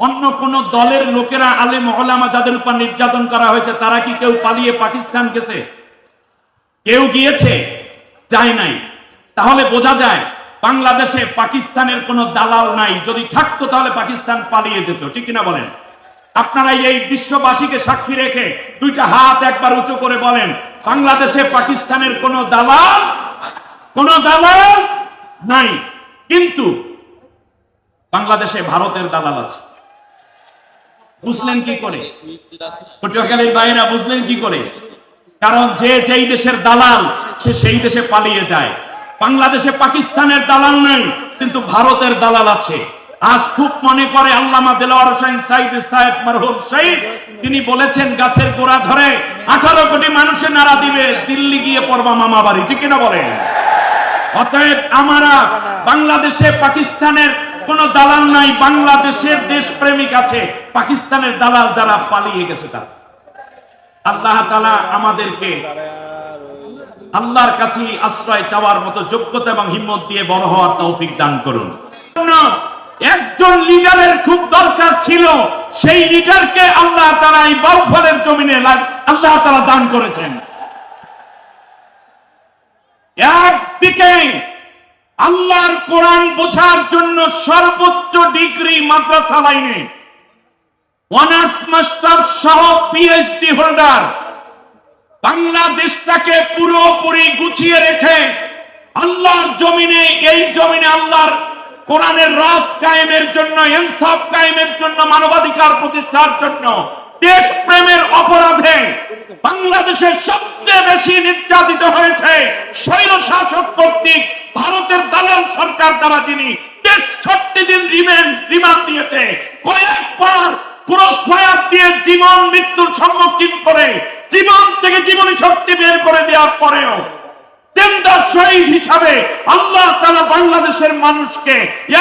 অন্য কোন দলের লোকেরা আলেম ওলামা যাদের উপর নির্যাতন করা হয়েছে, তারা কি কেউ পালিয়ে পাকিস্তান গেছে? কেউ গিয়েছে? যায় নাই। তাহলে বোঝা যায়, বাংলাদেশে পাকিস্তানের কোনো দালাল নাই। যদি থাকতো তাহলে পাকিস্তান পালিয়ে যেত, ঠিক কিনা বলেন? আপনারা এই বিশ্ববাসীকে সাক্ষী রেখে দুইটা হাত একবার উঁচু করে বলেন, বাংলাদেশে পাকিস্তানের কোনো দালাল, কোন দালাল নাই। কিন্তু বাংলাদেশে ভারতের দালাল আছে। বুঝলেন কি করে? পটুয়াখালীর বাইরা বুঝলেন কি করে? কারণ যে যেই দেশের দালাল, সে সেই দেশে পালিয়ে যায়। বাংলাদেশে পাকিস্তানের দালাল নেই, কিন্তু ভারতের দালাল আছে। আজ খুব মনে পড়ে আল্লামা দেলোয়ার হোসেন সাইদ সাহেব মারহুম শহীদ, তিনি বলেছেন, গাছের গোড়া ধরে আঠারো কোটি মানুষের নাড়া দিবে, দিল্লি গিয়ে পড়বা মামা বাড়ি। ঠিক কিনা বলেন? অতএব আমরা বাংলাদেশে পাকিস্তানের কোন দালাল নাই, বাংলাদেশের দেশ প্রেমিক আছে, পাকিস্তানের দালাল যারা পালিয়ে গেছে তারা। আল্লাহ তালা আমাদেরকে আল্লাহর কাছে আশ্রয় চাওয়ার মতো যোগ্যতা এবং হিম্মত দিয়ে বড় হওয়ার তৌফিক দান করুন। একজন লিডারের খুব দরকার ছিল, সেই লিডারকে আল্লাহ তারা এই বাউফলের জমিনে আল্লাহ তারা দান করেছেন। একদিকে আল্লাহর কোরআন বোঝার জন্য সর্বোচ্চ ডিগ্রি মাদ্রাসা লাইনে অনার্স মাস্টার সহ পিএইচডি হোল্ডার বাংলাদেশটাকে পুরোপুরি গুছিয়ে রেখে আল্লাহর জমিনে, এই জমিনে আল্লাহর কোরআনের রাজ কায়েমের জন্য, ইনসাফ কায়েমের জন্য, মানবাধিকার প্রতিষ্ঠার জন্য দেশ প্রেমের অপরাধে বাংলাদেশের সবচেয়ে বেশি নির্যাতিত হয়েছে স্বৈর শাসক কর্তৃক ভারতের দালাল সরকার দ্বারা যিনি তেষট্টি দিন রিমেন্ড, রিমান্ড দিয়েছে, কয়েকবার ক্রস ফায়ার দিয়ে জীবন, মৃত্যুর সম্মুখীন করে, জীবন থেকে জীবনী শক্তি বের করে দেওয়ার পরেও তেন্দার শহীদ হিসাবে আল্লাহ তালা বাংলাদেশের মানুষকে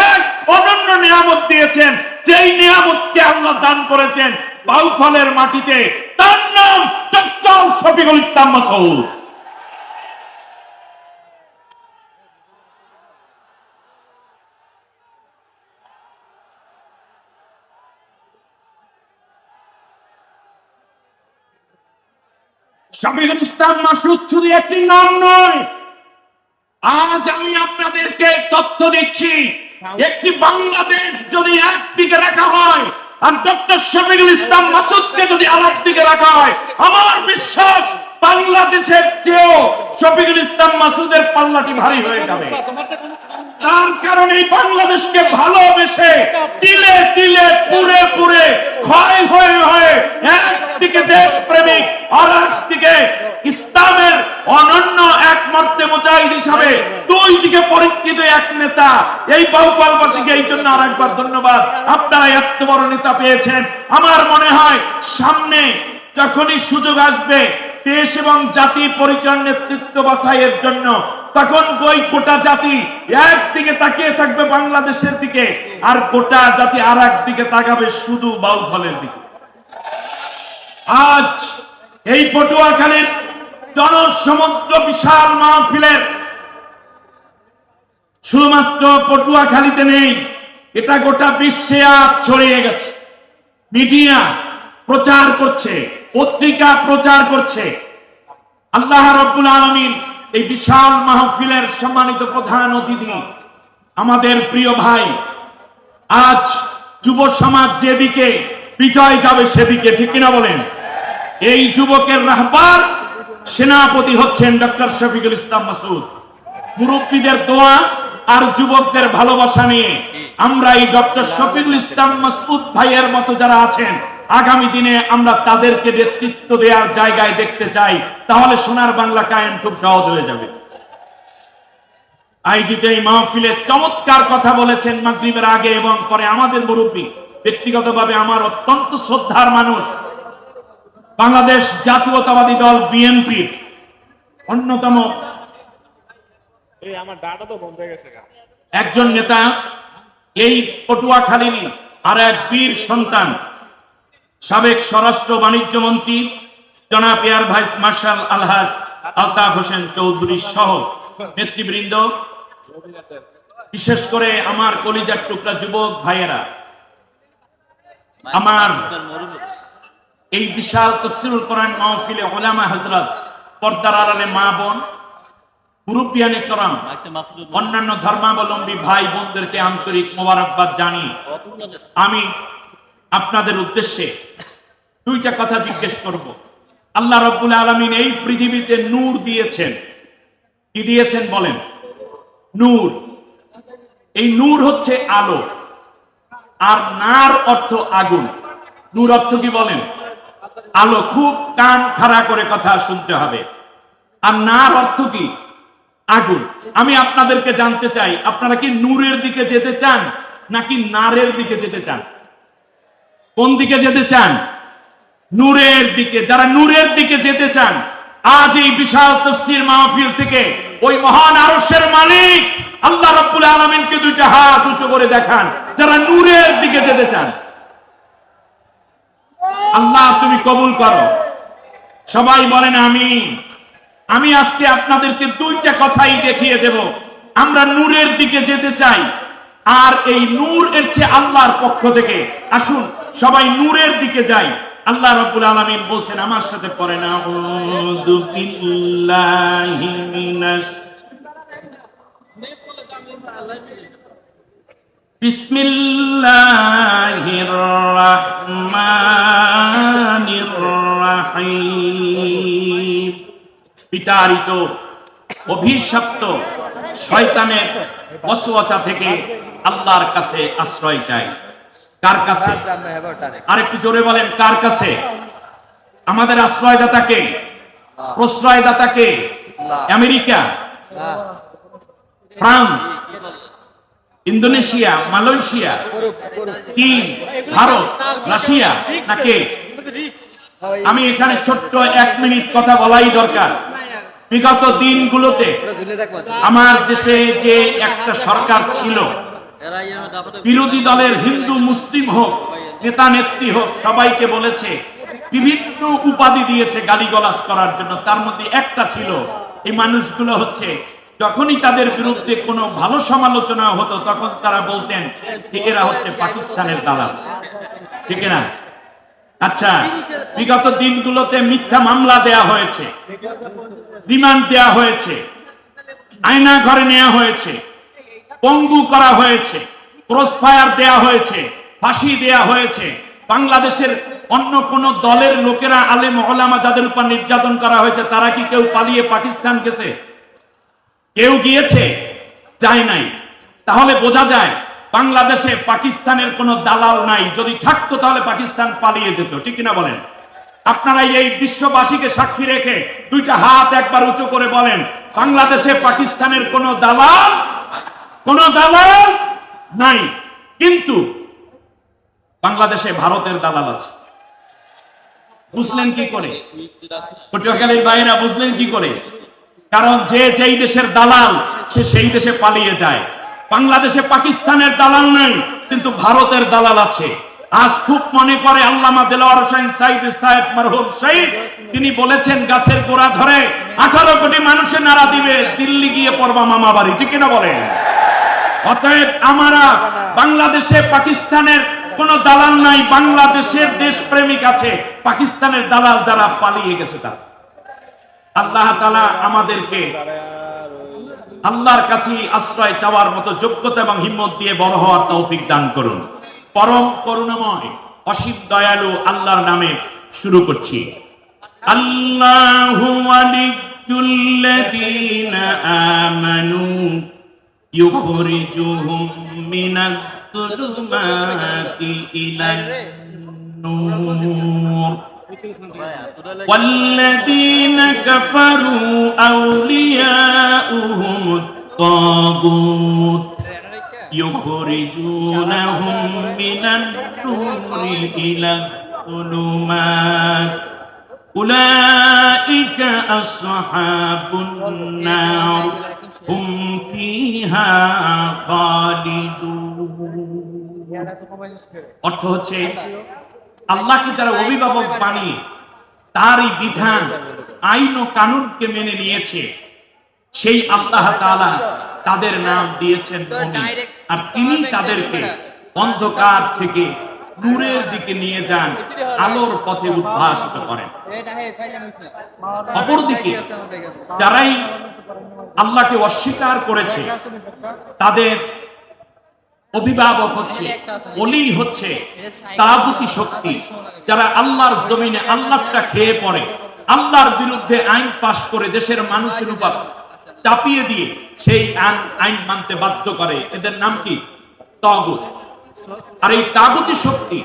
এক অনন্য নিয়ামত দিয়েছেন, যেই নিয়ামতকে আল্লাহ দান করেছেন বাউফলের মাটিতে। তার নাম ডক্টর শফিকুল ইসলাম মাসউদ। শফিকুল ইসলাম মাসুদ শুধু একটি নাম নয়। আজ আমি আপনাদেরকে তথ্য দিচ্ছি। একটি বাংলাদেশ যদি একদিকে রাখা হয়, আর ডক্টর শফিকুল ইসলাম মাসুদকে যদি আরেক দিকে রাখা হয়, আমার বিশ্বাস বাংলাদেশের চেয়েও শফিকুল ইসলাম মাসুদের পাল্লাটি ভারী হয়ে যাবে। তার কারণে বাংলাদেশকে ভালোবেসে তিলে তিলে পুরে পুরে ক্ষয় হয়ে হয়ে একদিকে দেশ প্রেমিক আর একদিকে ইসলামের অনন্য এক মর্তে মুজাহিদ হিসাবে দুই দিকে পরীক্ষিত এক নেতা। এই বাহুপালবাসীকে এই জন্য আর একবার ধন্যবাদ। আপনারা এত বড় নেতা পেয়েছেন। আমার মনে হয় সামনে যখনই সুযোগ আসবে, দেশ এবং জাতি পরিচয় নেতৃত্ব বাছাইয়ের জন্য তখন ওই গোটা জাতি একদিকে তাকিয়ে থাকবে বাংলাদেশের দিকে, আর গোটা জাতি আর দিকে তাকাবে শুধু বাউফলের দিকে। আজ এই পটুয়াখালীর জনসমুদ্র বিশাল মাহফিলের শুধুমাত্র পটুয়াখালীতে নেই, এটা গোটা বিশ্বে আজ ছড়িয়ে গেছে। মিডিয়া প্রচার করছে, পত্রিকা প্রচার করছে। আল্লাহ রব্বুল আলমিন এই বিশাল মাহফিলের সম্মানিত প্রধান অতিথি, আমাদের প্রিয় ভাই, আজ যুব সমাজ যেদিকে বিজয় যাবে সেদিকে, ঠিক কিনা বলেন? এই যুবকের রাহবার সেনাপতি হচ্ছেন ডক্টর শফিকুল ইসলাম মাসুদ। মুরব্বীদের দোয়া আর যুবকদের ভালোবাসা নিয়ে আমরা এই ডক্টর শফিকুল ইসলাম মাসুদ ভাইয়ের মতো যারা আছেন আগামী দিনে আমরা তাদেরকে নেতৃত্ব দেওয়ার জায়গায় দেখতে চাই, তাহলে সোনার বাংলা কায়েম খুব সহজ হয়ে যাবে আয়োজিত এই মাহফিলে চমৎকার কথা বলেছেন মাগরিবের আগে এবং পরে আমাদের মুরব্বী, ব্যক্তিগতভাবে আমার অত্যন্ত শ্রদ্ধার মানুষ বাংলাদেশ জাতীয়তাবাদী দল বিএনপির অন্যতম। একজন নেতা, এই পটুয়াখালীরই আর এক বীর সন্তান সাবেক স্বরাষ্ট্র বাণিজ্য মন্ত্রী জনাব air vice marshal Alhaj Altaf Hossain Chowdhury সহ নেতৃবৃন্দ, বিশেষ করে আমার কলিজার টুকরা যুবক ভাইয়েরা, আমার এই বিশাল তফসিরুল কোরআন মাহফিলে ওলামা হযরত পর্দার আড়ালে মা বোন, মুরব্বিয়ানে করম, অন্যান্য ধর্মাবলম্বী ভাই বোনদেরকে আন্তরিক মোবারকবাদ জানি আমি আপনাদের উদ্দেশ্যে দুইটা কথা জিজ্ঞেস করব। আল্লাহ রব্বুল আলমিন এই পৃথিবীতে নূর দিয়েছেন। কি দিয়েছেন বলেন? নূর। এই নূর হচ্ছে আলো। আর নার অর্থ আগুন। নূর অর্থ কি বলেন? আলো খুব কান খাড়া করে কথা শুনতে হবে। আর নার অর্থ কি? আগুন। আমি আপনাদেরকে জানতে চাই, আপনারা কি নূরের দিকে যেতে চান নাকি নারের দিকে যেতে চান? কোন দিকে যেতে চান? নূরের দিকে। যারা নূরের দিকে যেতে চান, আজ এই বিশাল তফসির মাহফিল থেকে ওই মহান আরশের মালিক আল্লাহ রাব্বুল আলামিনকে দুইটা হাত উঁচু করে দেখান। যারা নূরের দিকে যেতে চান, আল্লাহ তুমি কবুল করো। সবাই বলেন আমি আমি আজকে আপনাদেরকে দুইটা কথাই দেখিয়ে দেব। আমরা নূরের দিকে যেতে চাই, আর এই নূর এর চেয়ে আল্লাহর পক্ষ থেকে। আসুন সবাই নূরের দিকে যাই। আল্লাহ রাব্বুল আলামিন বলছেন, আমার সাথে পড়ে না আউযু বিল্লাহি মিনাশ বিসমিল্লাহির রহমানির রহিম। বিতাড়িত, অভিশপ্ত শয়তানের ওয়াসওয়াসা থেকে আল্লাহর কাছে আশ্রয় চাই। কার কাছে? আর একটু জোরে বলেন কার কাছে? আমাদের আশ্রয়দাতাকে প্রশ্রয়দাতাকে আমেরিকা? ফ্রান্স? ইন্দোনেশিয়া? মালয়েশিয়া? চীন? ভারত? রাশিয়া? নাকে আমি এখানে ছোট্ট এক মিনিট কথা বলাই দরকার। বিগত দিনগুলোতে আমার দেশে যে একটা সরকার ছিল বিরোধী দলের হিন্দু মুসলিম হোক নেতা নেত্রী হোক সবাইকে বলেছে বিভিন্ন উপাধি দিয়েছে গালিগালাজ করার জন্য। তার মধ্যে একটা ছিল এই মানুষগুলো হচ্ছে যখনই তাদের বিরুদ্ধে কোনো ভালো সমালোচনা হতো তখন তারা বলতেন যে এরা হচ্ছে পাকিস্তানের দালাল। ঠিক না? আচ্ছা বিগত দিনগুলোতে মিথ্যা মামলা দেয়া হয়েছে রিমান্ড দেয়া হয়েছে আয়না ঘরে নেওয়া হয়েছে পঙ্গু করা হয়েছে ক্রস ফায়ার দেয়া হয়েছে, ফাঁসি দেয়া হয়েছে। বাংলাদেশের অন্য কোন দলের লোকেরা, আলেম, ওলামা যাদের উপর নির্যাতন করা হয়েছে, তারা কি কেউ পালিয়ে পাকিস্তান গেছে? কেউ গিয়েছে? যায় নাই। তাহলে বোঝা যায়, বাংলাদেশে পাকিস্তানের কোনো দালাল নাই। যদি থাকতো তাহলে পাকিস্তান পালিয়ে যেত, ঠিক কিনা বলেন? আপনারা এই বিশ্ববাসীকে সাক্ষী রেখে দুইটা হাত একবার উঁচু করে বলেন, বাংলাদেশে পাকিস্তানের কোনো দালাল কোন দালাল নাই। কিন্তু বাংলাদেশে ভারতের দালাল আছে। বুঝলেন কি করে? পটুয়াখালীর বাইরা বুঝলেন কি করে? কারণ যে যেই দেশের দালাল, সে সেই দেশে পালিয়ে যায়। বাংলাদেশে পাকিস্তানের দালাল নেই, কিন্তু ভারতের দালাল আছে। আজ খুব মনে পড়ে আল্লামা দেলোয়ার সাহেব তিনি বলেছেন, গাছের গোড়া ধরে আঠারো কোটি মানুষের নাড়া দিবে, দিল্লি গিয়ে পড়বা মামা বাড়ি ঠিক কিনা বলেন? অতএব আমরা বাংলাদেশে পাকিস্তানের কোন দালাল নাই, বাংলাদেশের দেশ প্রেমিক আছে। পাকিস্তানের দালাল যারা পালিয়ে গেছে তারা। আল্লাহ তালা আমাদেরকে আল্লাহর কাছে আশ্রয় চাওয়ার মতো যোগ্যতা এবং হিম্মত দিয়ে বড় হওয়ার তৌফিক দান করুন। পরম করুণাময়, অসীম দয়ালু আল্লাহর নামে শুরু করছি। আল্লাহু يخرجهم من الظلمات إلى النور والذين كفروا أولياؤهم الطاغوت يخرجونهم من النور إلى الظلمات أولئك أصحاب النار হুম ফিহা অর্থ হচ্ছে, আল্লাহকে যারা অভিভাবক বানিয়ে, তারই বিধান, আইন ও কানুনকে মেনে নিয়েছে, সেই আল্লাহ তাআলা তাদের নাম দিয়েছেন আর তিনি তাদেরকে অন্ধকার থেকে নূরের দিকে নিয়ে যান, আলোর পথে উদ্ভাসিত করেন। অপরদিকে, যারাই আল্লাহকে অস্বীকার করেছে, তাদের অভিভাবক হচ্ছে অলি হচ্ছে তাগুতি শক্তি। যারা আল্লাহর জমিনে আল্লাহটা খেয়ে পড়ে, আল্লাহর বিরুদ্ধে আইন পাশ করে দেশের মানুষের উপর চাপিয়ে দিয়ে সেই আইন মানতে বাধ্য করে। এদের নাম কি? তগুত। আর এই তাগুতি শক্তি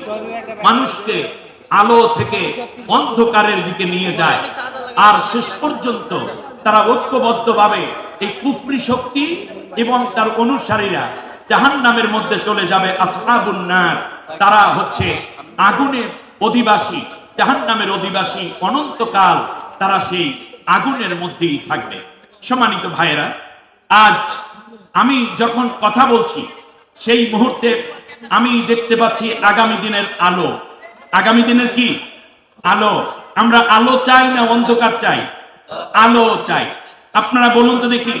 মানুষকে আলো থেকে অন্ধকারের দিকে নিয়ে যায়। আর শেষ পর্যন্ত তারা ঐক্যবদ্ধভাবে এই কুফরি শক্তি এবং তার অনুসারীরা জাহান নামের মধ্যে চলে যাবে, আসহাবুন নার। তারা হচ্ছে আগুনের অধিবাসী জাহান নামের অধিবাসী, অনন্তকাল তারা সেই আগুনের মধ্যেই থাকবে। সম্মানিত ভাইয়েরা, আজ আমি যখন কথা বলছি সেই মুহূর্তে আমি দেখতে পাচ্ছি আগামী দিনের আলো। আগামী দিনের কি? আলো। আমরা আলো চাই না অন্ধকার চাই? আলো চাই। আপনারা বলুন তো দেখি,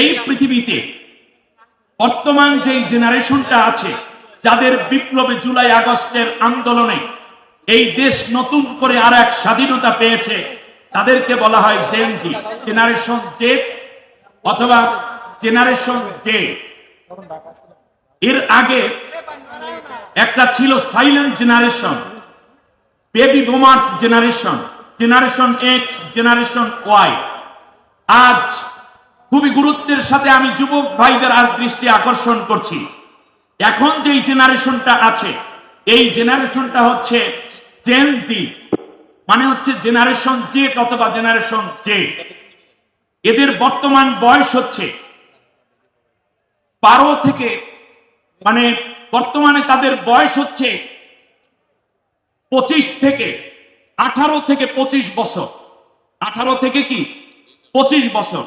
এই পৃথিবীতে বর্তমান যেই জেনারেশনটা আছে, যাদের বিপ্লবে জুলাই আগস্টের আন্দোলনে এই দেশ নতুন করে আর এক স্বাধীনতা পেয়েছে, তাদেরকে বলা হয় জেনজি জেনারেশন জে অথবা জেনারেশন জে এর আগে একটা ছিল silent generation baby boomers generation generation X generation Y আজ খুবই গুরুত্বের সাথে আমি যুবক ভাইদের আর দৃষ্টি আকর্ষণ করছি। এখন যেই জেনারেশনটা আছে, এই জেনারেশনটা হচ্ছে জেনজি মানে হচ্ছে জেনারেশন জেড অথবা জেনারেশন জে এদের বর্তমান বয়স হচ্ছে বারো থেকে মানে বর্তমানে তাদের বয়স হচ্ছে পঁচিশ থেকে আঠারো থেকে পঁচিশ বছর। আঠারো থেকে কি? পঁচিশ বছর।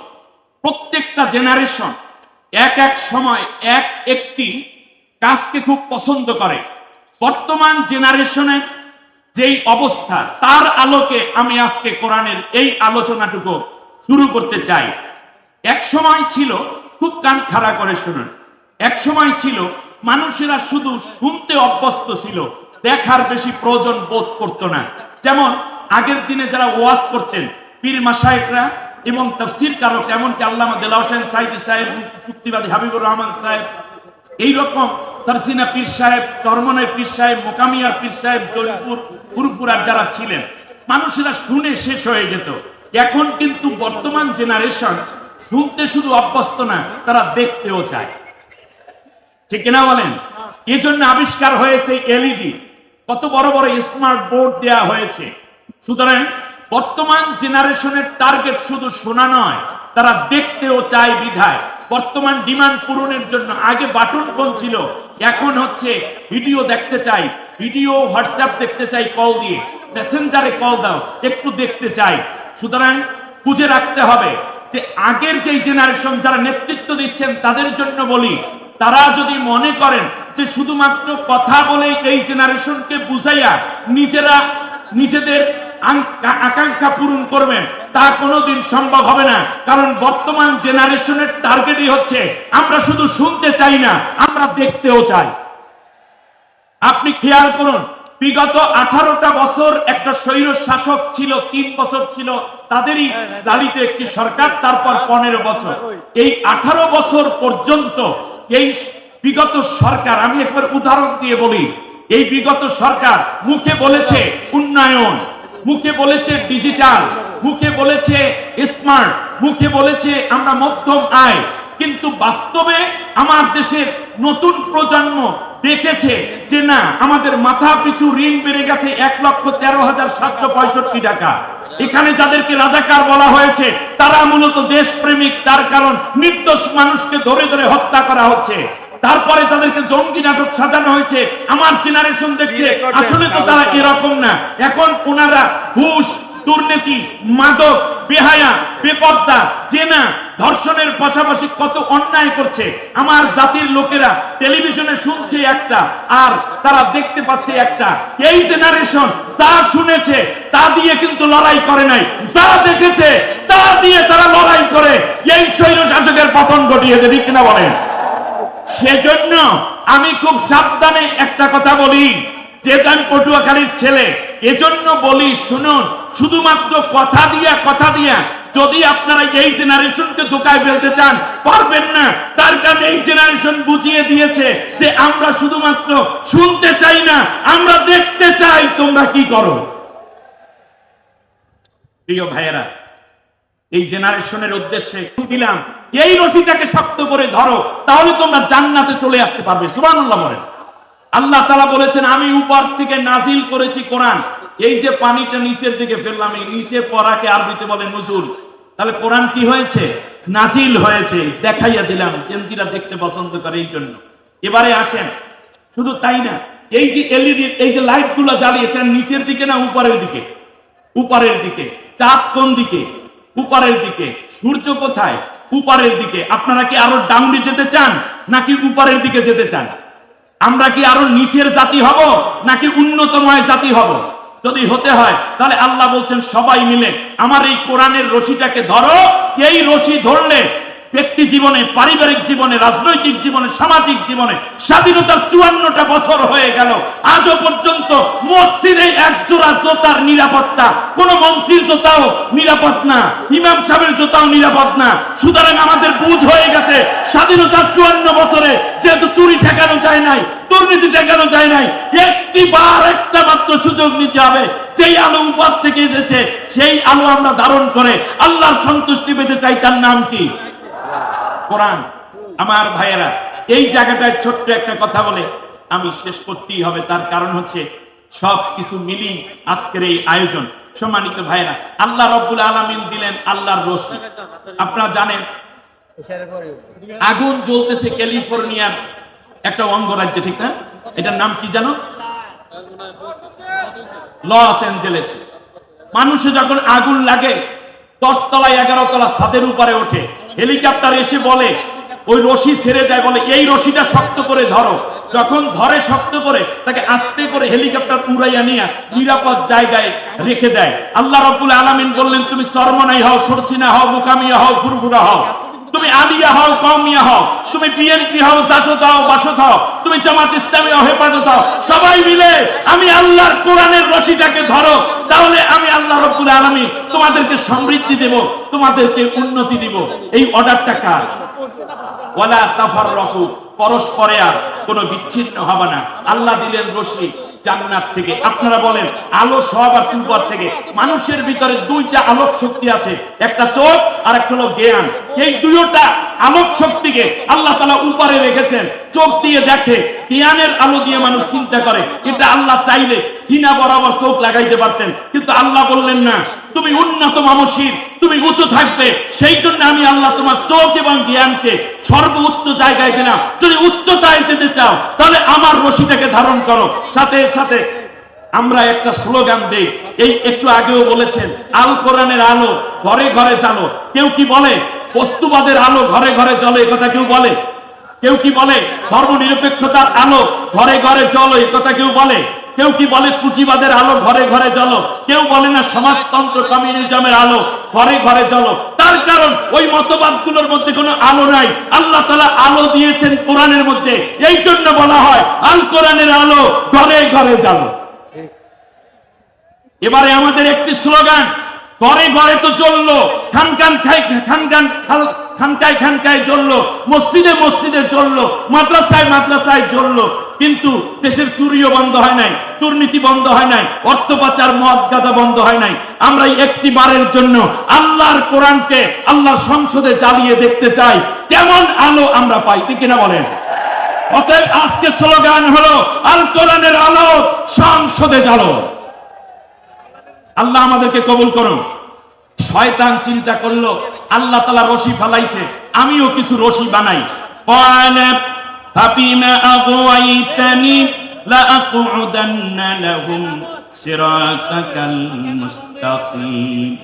প্রত্যেকটা জেনারেশন এক এক সময় এক একটি কাজকে খুব পছন্দ করে। বর্তমান জেনারেশনের যেই অবস্থা, তার আলোকে আমি আজকে কোরআনের এই আলোচনাটুকু শুরু করতে চাই। এক সময় ছিল, খুব কান খাড়া করে শুনুন। এক সময় ছিল, মানুষেরা শুধু শুনতে অভ্যস্ত ছিল, দেখার বেশি প্রয়োজন বোধ করতো না। যেমন, আগের দিনে যারা ওয়াজ করতেন, পীর মাসায়েকরা এবং তফসির কারক, এমনকি আল্লামা দেলা হোসেন সাইদি সাহেব চুক্তিবাদী হাবিবুর রহমান সাহেব, এইরকম সারসিনা পীর সাহেব চরমনের পীর সাহেব, মোকামিয়ার পীর সাহেব, জৈনপুর, পুরপুরার যারা ছিলেন, মানুষেরা শুনে শেষ হয়ে যেত। এখন কিন্তু বর্তমান জেনারেশন শুনতে শুধু অভ্যস্ত না, তারা দেখতেও চায়। ঠিক কিনা বলেন? এই জন্য আবিষ্কার হয়েছে এলইডি। কত বড় বড় স্মার্ট বোর্ড দেয়া হয়েছে। সুতরাং বর্তমান জেনারেশনের টার্গেট শুধু শোনা নয়, তারা দেখতেও চায় বিধায়। বর্তমান ডিমান্ড পূরণের জন্য আগে বাটন ফোন ছিল? এখন হচ্ছে ভিডিও দেখতে চাই। ভিডিও হোয়াটসঅ্যাপ দেখতে চাই কল দিয়ে। মেসেঞ্জারে কল দাও, একটু দেখতে চাই। সুতরাং বুঝে রাখতে হবে যে আগের যেই জেনারেশন যারা নেতৃত্ব দিচ্ছেন, তাদের জন্য বলি তারা যদি মনে করেন যে শুধুমাত্র কথা বলে এই জেনারেশনকে বুঝাইয়া নিজেরা নিজেদের আকাঙ্ক্ষা পূরণ করবেন, তা কোনোদিন সম্ভব হবে না। কারণ বর্তমান জেনারেশনের টার্গেটই হচ্ছে, আমরা শুধু শুনতে চাই না, আমরা দেখতেও চাই। আপনি খেয়াল করুন, বিগত আঠারোটা বছর একটা স্বৈর শাসক ছিল, তিন বছর ছিল, তাদেরই দালিতে একটি সরকার, তারপর পনেরো বছর। এই আঠারো বছর পর্যন্ত এই বিগত সরকার, আমি একবার উদাহরণ দিয়ে বলি, এই বিগত সরকার মুখে বলেছে উন্নয়ন, মুখে বলেছে ডিজিটাল, মুখে বলেছে স্মার্ট, মুখে বলেছে আমরা মধ্যম আয়। কিন্তু বাস্তবে আমার দেশের নতুন প্রজন্ম দেখেছে যে না আমাদের মাথা পিছু ঋণ বেড়ে গেছে এক লক্ষ তেরো হাজার সাতশো পঁয়ষট্টি টাকা। এখানে যাদেরকে রাজাকার বলা হয়েছে তারা মূলত দেশপ্রেমিক তার কারণ নির্দোষ মানুষকে ধরে ধরে হত্যা করা হচ্ছে। তারপরে তাদেরকে জঙ্গি নাটক সাজানো হয়েছে আমার জেনারেশন দেখছে আসলে তো তারা এরকম না। এখন ওনারা ঘুষ দুর্নীতি মাদক বেহায়া বেপর্দা জেনা ধর্ষণের পাশাপাশি কত অন্যায় করছে। আমার জাতির লোকেরা টেলিভিশনে শুনছে একটা আর তারা দেখতে পাচ্ছে একটা। এই জেনারেশন তা শুনেছে, তা দিয়ে কিন্তু লড়াই করে নাই। যা দেখেছে, তা দিয়ে তারা লড়াই করে। এই স্বৈর শাসকের পতন ঘটিয়েছে, ঠিক কিনা বলেন? সেজন্য আমি খুব সাবধানে একটা কথা বলি। আমি পটুয়াখালীর ছেলে, এজন্য বলি, শুনুন, শুধুমাত্র কথা দিয়া কথা দিয়া যদি আপনারা এই জেনারেশনকে ধোকায় ফেলতে চান, পারবেন না। তার কারণে এই জেনারেশন বুঝিয়ে দিয়েছে যে আমরা শুধুমাত্র শুনতে চাই না, আমরা দেখতে চাই তোমরা কি করো। প্রিয় ভাইয়েরা, এই জেনারেশনের উদ্দেশ্যে দিলাম, এই রশিটাকে শক্ত করে ধরো, তাহলে তোমরা জান্নাতে চলে আসতে পারবে। সুবহানাল্লাহ বলেন। আল্লাহ তাআলা বলেছেন, আমি উপর থেকে নাজিল করেছি কোরআন। এই যে পানিটা নিচের দিকে ফেললাম, এই নিচে পড়াকে আরবিতে বলে নজুল। তাহলে কোরআন কি হয়েছে? নাজিল হয়েছে, দেখাইয়া দিলাম চেঞ্জিরা দেখতে পছন্দ করে এই জন্য। এবারে আসেন, শুধু তাই না, এই যে এলইডি এই যে লাইটগুলো জ্বালিয়েছেন নিচের দিকে না উপরের দিকে? উপরের দিকে। চাঁদ কোন দিকে? উপরের দিকে। সূর্য কোথায়? উপরের দিকে। আপনারা কি আরও ডাউনে যেতে চান, নাকি উপরের দিকে যেতে চান? আমরা কি আরও নিচের জাতি হব, নাকি উন্নতময় জাতি হব? যদি হতে হয়, তাহলে আল্লাহ বলছেন সবাই মিলে আমার এই কোরআনের রশিটাকে ধরো। এই রশি ধরলে ব্যক্তি জীবনে, পারিবারিক জীবনে, রাজনৈতিক জীবনে, সামাজিক জীবনে স্বাধীনতার চুয়ান্নটা বছর হয়ে গেল। আজও পর্যন্ত মসজিদে এক জোড়া জোতার নিরাপত্তা। কোন মন্ত্রীর জোতাও নিরাপদ না, ইমাম সাহেবের জোতাও নিরাপদ না। সুতরাং আমাদের বুঝ হয়ে গেছে, স্বাধীনতার চুয়ান্ন বছরে যেহেতু চুরি ঠেকানো যায় নাই দুর্নীতি ঠেকানো যায় নাই। একটি বার একটা মাত্র সুযোগ নিতে হবে। যেই আলো উপর থেকে এসেছে সেই আলো আমরা ধারণ করে আল্লাহর সন্তুষ্টি পেতে চাই তার নাম কি? কোরআন। আমার ভাইয়েরা এই জায়গাটায় ছোট্ট একটা কথা বলে আমি শেষ করতেই হবে। তার কারণ হচ্ছে সব কিছু মিলি আজকের এই আয়োজন। সম্মানিত ভাইয়েরা আল্লাহ রব্বুল আলামিন দিলেন আল্লাহর রশি। আপনারা জানেন আগুন জ্বলতেছে ক্যালিফোর্নিয়ার একটা অঙ্গরাজ্যে ঠিক না? এটার নাম কি জানো? Los Angeles. মানুষে যখন আগুন লাগে দশ তলায় এগারো তলা ছাদের উপরে ওঠে। হেলিকপ্টার এসে বলে, ওই রশি ছেড়ে দেয় বলে, এই রশিটা শক্ত করে ধরো। যখন ধরে শক্ত করে, তাকে আস্তে করে হেলিকপ্টার উড়াইয়া নিয়ে নিরাপদ জায়গায় রেখে দেয়। আল্লাহ রব্বুল আলামিন বললেন, তুমি সরমনাই হও, সরসিনা হও, মোকামিয়া হও, ফুরফুরা হও। তুমি আলিয়া হও কমিয়া হও, তুমি বিএনপি হও দাসত হও বাসত হও, তুমি জামাত ইসলামী হও, হেফাজত হও, সবাই মিলে আমি আল্লাহর কোরআনের রশিটাকে ধরো, তাহলে আমি আল্লাহ রব্বুল আলামিন তোমাদেরকে সমৃদ্ধি দেব, তোমাদেরকে উন্নতি দিব। এই অর্ডারটা কার? ওয়ালা তাফাররাকু, পরস্পরে আর কোনো বিচ্ছিন্ন হবে না। আল্লাহ দিলেন রশি জান্নাত থেকে। আপনারা বলেন, আলো সব আর উপর থেকে। মানুষের ভিতরে দুইটা আলোক শক্তি আছে, একটা চোখ আর একটা হলো জ্ঞান। এই দুইটা আলোক শক্তিকে আল্লাহ তালা উপরে রেখেছেন। চোখ দিয়ে দেখে জ্ঞানের আলো দিয়ে মানুষ চিন্তা করে। এটা আল্লাহ চাইলে সিনা বরাবর চোখ লাগাইতে পারতেন। কিন্তু আল্লাহ বললেন না, তুমি উন্নত মানসিক তুমি উঁচু থাকবে। সেই জন্য আমি আল্লাহ তোমার চোখ এবং জ্ঞানকে সর্বোচ্চ জায়গায় দিলাম। যদি উচ্চতায় যেতে চাও, তাহলে আমার রশিটাকে ধারণ করো। সাথে সাথে আমরা একটা স্লোগান দেই। এই একটু আগেও বলেছেন, আল কোরআনের আলো ঘরে ঘরে জানো কেউ কি বলে? বস্তুবাদের আলো ঘরে ঘরে চলে কথা কেউ বলে? কেউ কি বলে ধর্ম নিরপেক্ষতার আলো ঘরে ঘরে চলো এ কথা কেউ বলে? কেউ কি বলে পুঁজিবাদের আলো ঘরে ঘরে চলো কেউ বলে না সমাজতন্ত্র কমিউনিজমের আলো ঘরে ঘরে চলো তার কারণ ওই মতবাদগুলোর মধ্যে কোনো আলো নাই। আল্লাহ তালা আলো দিয়েছেন কোরআনের মধ্যে। এই জন্য বলা হয়, আল কোরআনের আলো ঘরে ঘরে চলো এবারে আমাদের একটি স্লোগান ঘরে ঘরে তো চলল খান খান খাই, খান খান খাল খানকায় খানকায় জ্বললো, মসজিদে মসজিদে জ্বললো, মাদ্রাসায় মাদ্রাসায় জ্বললো, কিন্তু দেশের চুরিও বন্ধ হয় নাই, দুর্নীতি বন্ধ হয় নাই, অর্থ পাচার, মদ গাঁজা বন্ধ হয় নাই। আমরা একটি বারের জন্য আল্লাহর কোরআনকে আল্লাহর সংসদে জ্বালিয়ে দেখতে চাই, কেমন আলো আমরা পাই, ঠিক কিনা বলেন? অতএব আজকে স্লোগান হলো, আল কোরআনের আলো সংসদে জ্বালো। আল্লাহ আমাদেরকে কবুল করুন শয়তান চিন্তা করলো আল্লাহ তালা রশি ফালাইছে আমিও কিছু রশি বানাই قال فبما أغويتني لأقعدن لهم صراطك المستقيم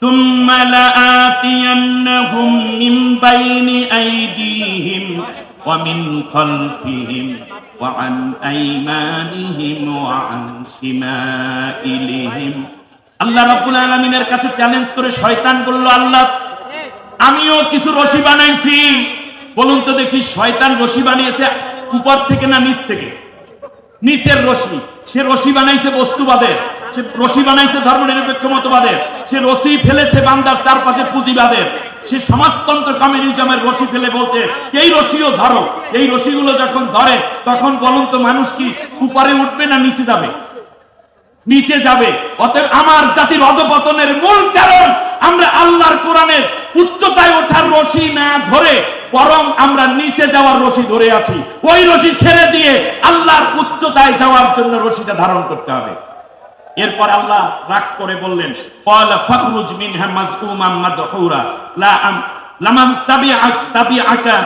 ثم لآتينهم من بين أيديهم ومن خلفهم وعن أيمانهم وعن شمائلهم আল্লাহ রাব্বুল আলামিনের কাছে চ্যালেঞ্জ করে শয়তান বলল, আল্লাহ, আমিও কিছু রশি বানাইছি। বলুন তো দেখি, শয়তান রশি বানিয়েছে উপর থেকে না নিচ থেকে? নিচের রশি। সে রশি বানাইছে বস্তুবাদের সে রশি বানাইছে ধর্মনিরপেক্ষ মতবাদের সে রশি ফেলেছে বান্দার চারপাশে পুঁজিবাদের সে সমাজতন্ত্র কমিউনিজমের রশি ফেলে বলছে, এই রশিও ধরো। এই রশিগুলো যখন ধরে, তখন বলুন তো মানুষ কি উপরে উঠবে না নিচে যাবে? নিচে যাবে। অতএব আমার জাতির অধপতনের মূল কারণ আমরা আল্লাহর কোরআনের উচ্চতায় ওঠার রশি না ধরে বরং আমরা নিচে যাওয়ার রশি ধরে আছি। ওই রশি ছেড়ে দিয়ে আল্লাহর উচ্চতায় যাওয়ার জন্য রশিটা ধারণ করতে হবে। এরপর আল্লাহ রাগ করে বললেন, ক্বালা ফাখরুজ মিনহা মাযউমান মাদহুরা, লা আম, লামান তাবিআক তাবিআকা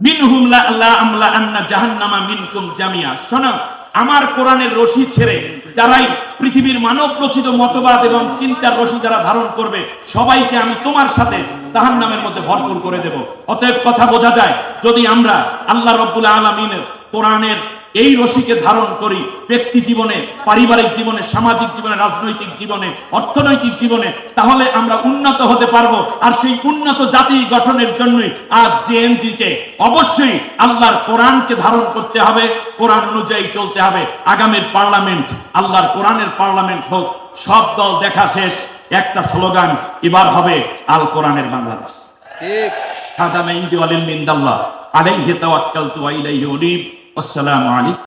মিনহুম লা আমলা আন্না জাহান্নামা মিনকুম জামিয়া শোনো আমার কোরআনের রশি ছেড়ে যারাই পৃথিবীর মানব রচিত মতবাদ এবং চিন্তার রশি যারা ধারণ করবে, সবাইকে আমি তোমার সাথে তাহার নামের মধ্যে ভরপুর করে দেব। অতএব কথা বোঝা যায়, যদি আমরা আল্লাহ রব্বুল আলমিনের কোরআনের এই রশিকে ধারণ করি ব্যক্তি জীবনে পারিবারিক জীবনে সামাজিক জীবনে রাজনৈতিক জীবনে অর্থনৈতিক জীবনে তাহলে আমরা উন্নত হতে পারব। আর সেই উন্নত জাতি গঠনের জন্যই আজ জেএনজিতে অবশ্যই আল্লাহর কোরআনকে ধারণ করতে হবে কোরআন অনুযায়ী চলতে হবে। আগামীর পার্লামেন্ট আল্লাহর কোরআনের পার্লামেন্ট হোক সব দল দেখা শেষ একটা স্লোগান এবার হবে আল কোরআনের বাংলাদেশ। ঠিক। আলিম মিন্দাল্লাহ আলাইহি তাওয়াক্কালতু ওয়া ইলাইহি উনীব। আসসালামু আলাইকুম।